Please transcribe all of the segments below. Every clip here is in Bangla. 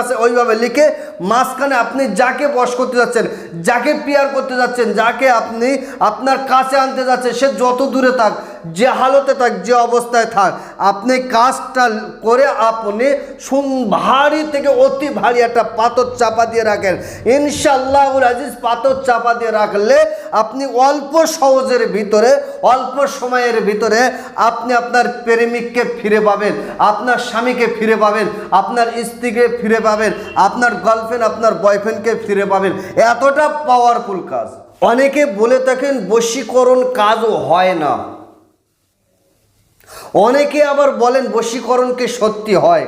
আছে ওইভাবে লিখে মাঝখানে আপনি যাকে বশ করতে যাচ্ছেন, যাকে পিয়ার করতে যাচ্ছেন, যাকে আপনি আপনার কাছে আনতে যাচ্ছেন, সে যত দূরে থাক যে হালতে থাক, যে অবস্থায় থাক, আপনি কাজটা করে আপনি সুন ভারী থেকে অতি ভারী একটা পাথর চাপা দিয়ে রাখেন। ইনশাল্লাহ আজিজ পাথর চাপা দিয়ে রাখলে আপনি অল্প সহজের ভিতরে, অল্প সময়ের ভিতরে আপনি আপনার প্রেমিককে ফিরে পাবেন, আপনার স্বামীকে ফিরে পাবেন, আপনার স্ত্রীকে ফিরে পাবেন, আপনার গার্লফ্রেন্ড আপনার বয়ফ্রেন্ডকে ফিরে পাবেন। এতটা পাওয়ারফুল কাজ। অনেকে বলে থাকেন, বশীকরণ কাজও হয় না। অনেকে আবার বলেন বশীকরণকে সত্যি হয়।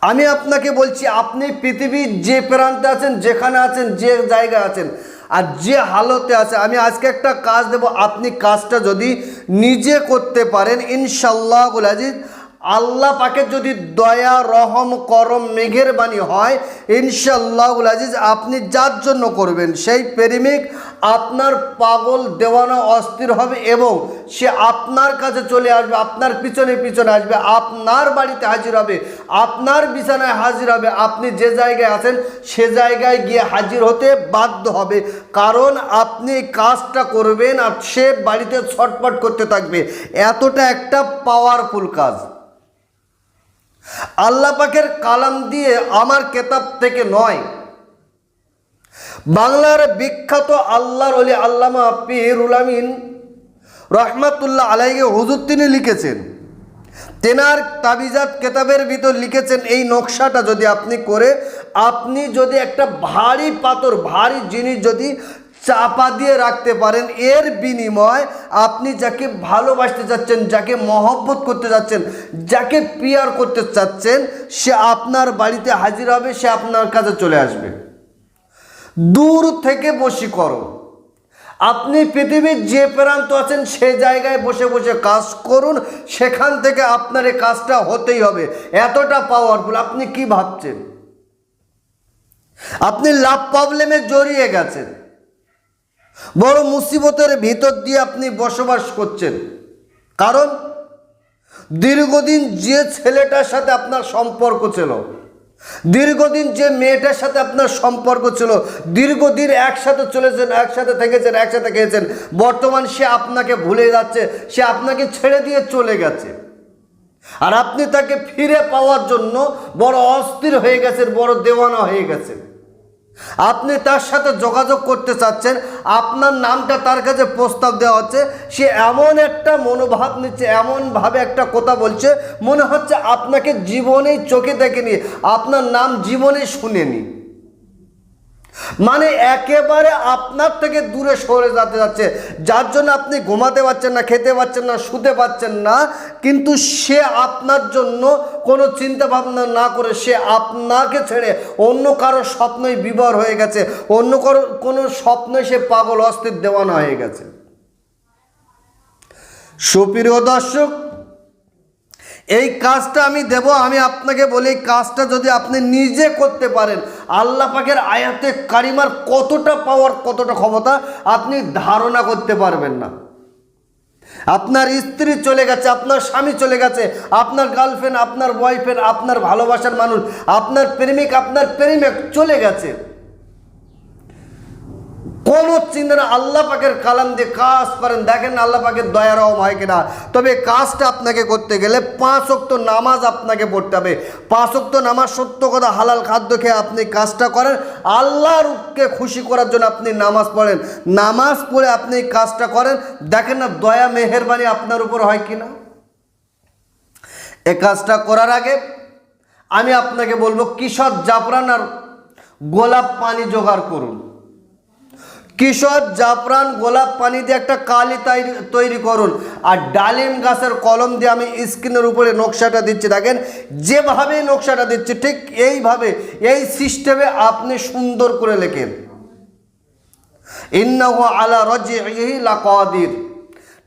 আমি আপনাকে বলছি, আপনি পৃথিবীর যে প্রান্তে আছেন, যেখানে আছেন, যে জায়গায় আছেন, আর যে হালতে আছে, আমি আজকে একটা কাজ দেব। আপনি কাজটা যদি নিজে করতে পারেন ইনশাল্লাহ আজিজ আল্লাহ পাকের যদি দয়া, রহম, করম, মেঘের বাণী হয় ইনশাল্লাহ আজিজ আপনি যার জন্য করবেন, সেই প্রেমিক আপনার পাগল দেওয়ানো অস্থির হবে এবং সে আপনার কাছে চলে আসবে, আপনার পিছনে পিছনে আসবে, আপনার বাড়িতে হাজির হবে, আপনার বিছানায় হাজির হবে, আপনি যে জায়গায় আছেন সে জায়গায় গিয়ে হাজির হতে বাধ্য হবে। কারণ আপনি কাজটা করবেন আর সে বাড়িতে ছটপট করতে থাকবে। এতটা একটা পাওয়ারফুল কাজ। আল্লাহ পাকের কালাম দিয়ে আমার কেতাব থেকে নয় বাংলার বিখ্যাত আল্লাহর অলি আল্লামা পিরুল আমিন রহমাতুল্লাহ আলাইকে হুজুর তিনি লিখেছেন। তেনার তাবিজাত কেতাবের ভিতর লিখেছেন এই নকশাটা যদি আপনি করে, আপনি যদি একটা ভারী পাথর, ভারী জিনিস যদি চাপা দিয়ে রাখতে পারেন, এর বিনিময় আপনি যাকে ভালোবাসতে চাচ্ছেন, যাকে মহব্বত করতে চাচ্ছেন, যাকে পিয়ার করতে চাচ্ছেন, সে আপনার বাড়িতে হাজির হবে, সে আপনার কাছে চলে আসবে। দূর থেকে বসি বশীকরণ আপনি পৃথিবীর যে প্রান্ত আছেন, সে জায়গায় বসে বসে কাজ করুন, সেখান থেকে আপনার এই কাজটা হতেই হবে। এতটা পাওয়ারফুল আপনি কি ভাবছেন? আপনি লাভ প্রবলেমে জড়িয়ে গেছেন। বড় মুসিবতের ভিতর দিয়ে আপনি বসবাস করছেন। কারণ, দীর্ঘদিন যে ছেলেটার সাথে আপনার সম্পর্ক ছিল দীর্ঘদিন যে মেয়েটার সাথে আপনার সম্পর্ক ছিল, দীর্ঘদিন একসাথে চলেছেন, একসাথে থেকেছেন, একসাথে খেয়েছেন বর্তমান সে আপনাকে ভুলে যাচ্ছে, সে আপনাকে ছেড়ে দিয়ে চলে গেছে। আর আপনি তাকে ফিরে পাওয়ার জন্য বড় অস্থির হয়ে গেছেন, বড় দেওয়ানা হয়ে গেছেন। আপনি তার সাথে যোগাযোগ করতে চাচ্ছেন, আপনার নামটা তার কাছে প্রস্তাব দেওয়া হচ্ছে, সে এমন একটা মনোভাব নিচ্ছে, এমনভাবে একটা কথা বলছে, মনে হচ্ছে আপনাকে জীবনেই চোখে দেখেনি, আপনার নাম জীবনে শুনেনি। মানে একেবারে আপনার থেকে দূরে সরে যেতে যাচ্ছে। যার জন্য আপনি ঘুমাতে পারছেন না, খেতে পারছেন না, শুতে পারছেন না, কিন্তু সে আপনার জন্য কোনো চিন্তা ভাবনা না করে সে আপনাকে ছেড়ে অন্য কারও স্বপ্নই বিবর হয়ে গেছে। অন্য কারও কোনো স্বপ্নে সে পাগল, অস্থির, দেওয়ানো হয়ে গেছে। সুপ্রিয় দর্শক এই কাজটা আমি দেব, আমি আপনাকে বলি, এই কাজটা যদি আপনি নিজে করতে পারেন, আল্লাহ পাকের আয়াতে কারিমার কতটা পাওয়ার কতটা ক্ষমতা, আপনি ধারণা করতে পারবেন না। আপনার স্ত্রী চলে গেছে, আপনার স্বামী চলে গেছে, আপনার গার্লফ্রেন্ড আপনার বয়ফ্রেন্ড আপনার ভালোবাসার মানুষ, আপনার প্রেমিক আপনার প্রেমিক চলে গেছে। কোনো চিন্তা আল্লাহ পাকের কালাম দিয়ে কাজ করেন। দেখেন আল্লাহ পাকের দয়া রহম হয় কিনা। তবে কাজটা আপনাকে করতে গেলে পাঁচ অক্ত নামাজ আপনাকে পড়তে হবে। পাঁচ অক্ত নামাজ সত্য কথা, হালাল খাদ্য খেয়ে আপনি কাজটা করেন। আল্লাহরকে খুশি করার জন্য আপনি নামাজ পড়েন। নামাজ পড়ে আপনি কাজটা করেন। দেখেন না দয়া, মেহেরবানি আপনার উপর হয় কিনা। এ কাজটা করার আগে আমি আপনাকে বলব, কিশোর জাফরান আর গোলাপ পানি জোগাড় করুন। কিশোর জাফরান গোলাপ পানি দিয়ে একটা কালি তৈরি করুন। আর ডালিম গাছের কলম দিয়ে আমি স্ক্রিনের উপরে নকশাটা দিচ্ছি। দেখেন যেভাবে নকশাটা দিচ্ছি, ঠিক এইভাবে এই সিস্টেমে আপনি সুন্দর করে লেখেন। ইন্নাহু আলা রজিহি লাকাদির।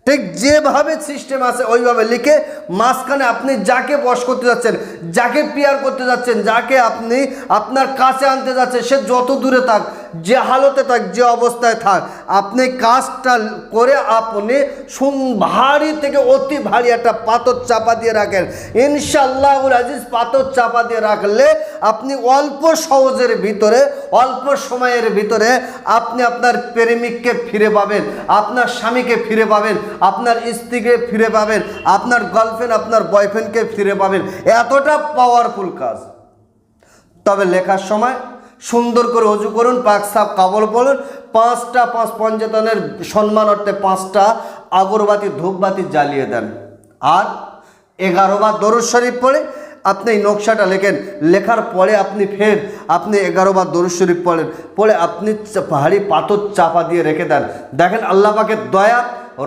ঠিক যেভাবে সিস্টেম আছে, ওইভাবে লিখে মাঝখানে আপনি যাকে বশ করতে যাচ্ছেন, যাকে পিয়ার করতে যাচ্ছেন, যাকে আপনি আপনার কাছে আনতে যাচ্ছেন, সে যত দূরে থাক যে হালতে থাক, যে অবস্থায় থাক, আপনি কাজটা করে আপনি সুন ভারী থেকে অতি ভারী একটা পাথর চাপা দিয়ে রাখেন। ইনশাল্লাহ আজিজ পাথর চাপা দিয়ে রাখলে আপনি অল্প সহজের ভিতরে, অল্প সময়ের ভিতরে আপনি আপনার প্রেমিককে ফিরে পাবেন, আপনার স্বামীকে ফিরে পাবেন, আপনার স্ত্রীকে ফিরে পাবেন, আপনার গার্লফ্রেন্ড আপনার বয়ফ্রেন্ডকে ফিরে পাবেন। এতটা পাওয়ারফুল কাজ। তবে লেখার সময় সুন্দর করে অজু করুন, পাক সাপ কাবল বলুন। পাঁচটা পাঁচ পঞ্চাতনের সম্মান অর্থে পাঁচটা আগরবাতি, ধূপবাতি জ্বালিয়ে দেন। আর এগারো বার দরুদ শরীফ পড়ে, আপনি এই নকশাটা লেখেন। লেখার পরে আপনি ফের আপনি এগারো বার দরুদ শরীফ পড়েন। পড়ে আপনি পাহাড়ি পাথর চাপা দিয়ে রেখে দেন। দেখেন আল্লাহ পাকের দয়া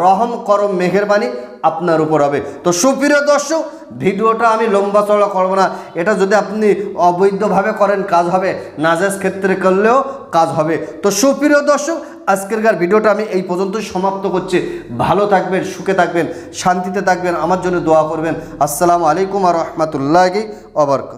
রহম করম মেহেরবানি আপনার উপর হবে। তো সুপ্রিয় দর্শক, ভিডিওটা আমি লম্বা চড়া করব না। এটা যদি আপনি অবৈধভাবে করেন, কাজ হবে। নাজাজ ক্ষেত্রে করলেও কাজ হবে। তো সুপ্রিয় দর্শক আজকেরকার ভিডিওটা আমি এই পর্যন্তই সমাপ্ত করছি। ভালো থাকবেন, সুখে থাকবেন, শান্তিতে থাকবেন, আমার জন্য দোয়া করবেন। আসসালামু আলাইকুম আর রহমতুল্লাহি অবরকাত